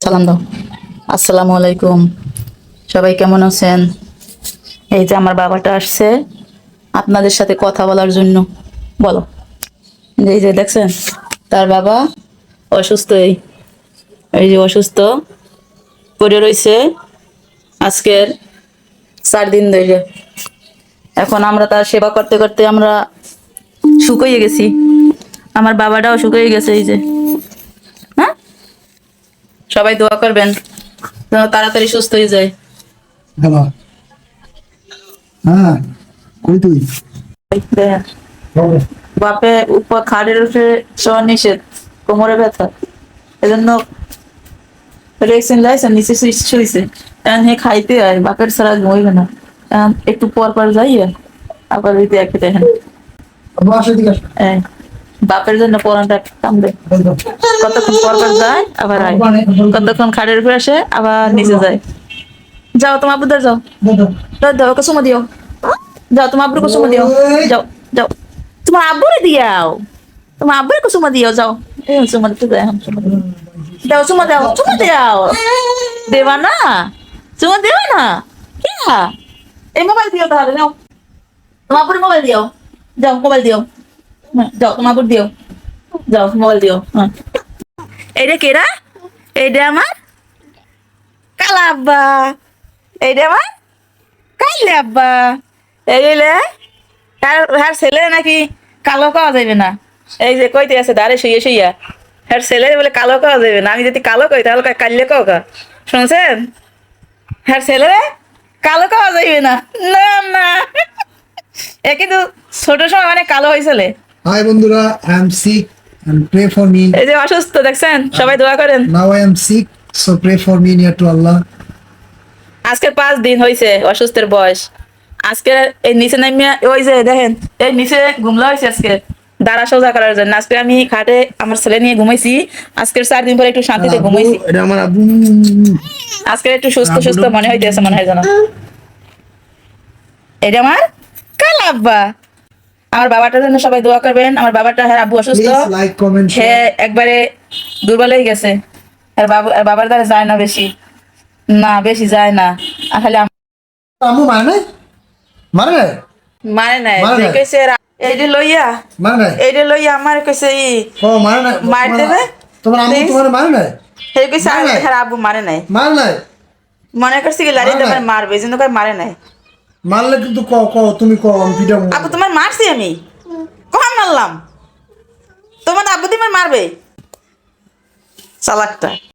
সালাম দাও। আসসালামু আলাইকুম। সবাই কেমন আছেন? এই যে আমার বাবাটা আসছে, আপনাদের সাথে কথা বলার জন্য। বলো। এই যে দেখছেন, তার বাবা অসুস্থ এই। এই যে অসুস্থ, পড়ে রয়েছে আজকের চার দিন ধরে। এখন আমরা তার সেবা করতে করতে আমরা শুকিয়ে গেছি। আমার বাবাটাও শুকিয়ে গেছে এই যে। সবাই দোয়া করবেন যেন তাড়াতাড়ি সুস্থ হয়ে যায় হ্যাঁ কই তুই? বাপে উপর খাড়ের উঠে শোয়া নিষেধ কোমরে ব্যথা। এজন্য রেক্সিন লাইছেন নিচে এখন হে খাইতে হয় বাপের ছাড়া ঘুমাইবে না। একটু পর পর যাই আবার দেখেন বাপের জন্য পরানটা কামবে। কতক্ষণ পর পর যায় আবার আয়। কতক্ষণ খাড়ের উপরে আসে আবার নিচে যায়। যাও তোমার বুদার যাও। দাও, ওকে সুমা দিও। যাও তোমার আব্বুর কুসুমা দিও। যাও যাও। তোমার আব্বুরে দিয়াও। তোমার আব্বুর কুসুমা দিও যাও। এই সুমা দিতে যায় দিও। সুমা দাও সুমা দাও। দেবা না সুমা দেবা না। কি এই মোবাইল দিও তাহলে নাও। তোমার আব্বুর মোবাইল দিও। যাও মোবাইল দিও। যাও, তোমার আব্বুর দিও। যাও দিও হ্যাঁ। কেরা আমার? কালা আব্বা। আমার? আব্বা। হ্যাঁ হ্যাঁ ছেলে নাকি কালো পাওয়া যাবে না। এই যে কইতে আছে, দাঁড়ে শুয়ে শুইয়া। হ্যাঁ ছেলে বলে কালো পাওয়া যাবে না। আমি যদি কালো কই, তাহলে কাল্লে কা শুনছেন? হ্যাঁ ছেলে কালো পাওয়া যাবে না। না না। এ কিন্তু ছোট সময় অনেক কালো হয়েছিল হাই বন্ধুরা I am sick and pray for me. এই যে অসুস্থ দেখছেন? সবাই দোয়া করেন। Now i am sick so pray for me near to allah. আজকের পাঁচ দিন হয়েছে অসুস্থের বয়স। আজকে এই নিচে নামিয়া ওই যে দেখেন এই নিচে ঘুমলা হয়েছে আজকে। দাঁড়া সোজা করার জন্য। আজকে আমি খাটে আমার ছেলে নিয়ে ঘুমাইছি। আজকের চার দিন পরে একটু শান্তিতে ঘুমাইছি। আব্বু, এটা আমার আব্বু। আজকে একটু সুস্থ সুস্থ মনে হইতেছে মনে হয় যেন। এটা আমার কাল আব্বা আমার বাবাটার জন্য সবাই দোয়া করবেন। আমার বাবাটা হ্যাঁ আব্বু অসুস্থ। হ্যাঁ একবারে দুর্বল হয়ে গেছে। আর বাবু আর বাবার দ্বারা যায় না বেশি। না বেশি যায় না। আসলে আম্মু মানে নাই? মানে মানে নাই। মানে? কইছে এইটা লইয়া। মানে নাই? এইটা লইয়া আমার কইছে ই ও মানে নাই? মার তোমার- দেবে? তোমার আম্মু তোমার মানে নাই? হে কইছে মানে আর? হ্যাঁ আব্বু মানে নাই। মানে নাই? মনে করছি কি লাড়ি তোমার? মারবে। এই জন্য কই মারে নাই। মারলে কিন্তু ক ক তুমি ক আমি পিটা আপু তোমার মারছি আমি? কখন মারলাম? তোমার আব্বু তোমার মারবে। চালাকটা।